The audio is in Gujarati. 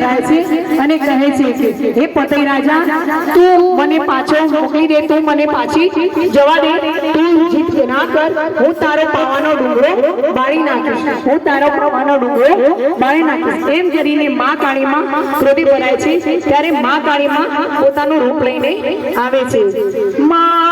મહારાજ છે અને કહે છે હે પતઈ રાજા, તું મને પાછો મોકલી દે, તું મને પાછી જવા દે. તું જીત ના કર. હું તારો પાવાનો ડુંગરો બાળી નાખીશ. હું તારો પાવાનો ડુંગરો બાળી નાખીશ. એમ કરીને મા કાળીમાં ક્રોધી ભરાય છે. ત્યારે મા કાળીમાં પોતાનું રૂપ લઈને આવે છે. મા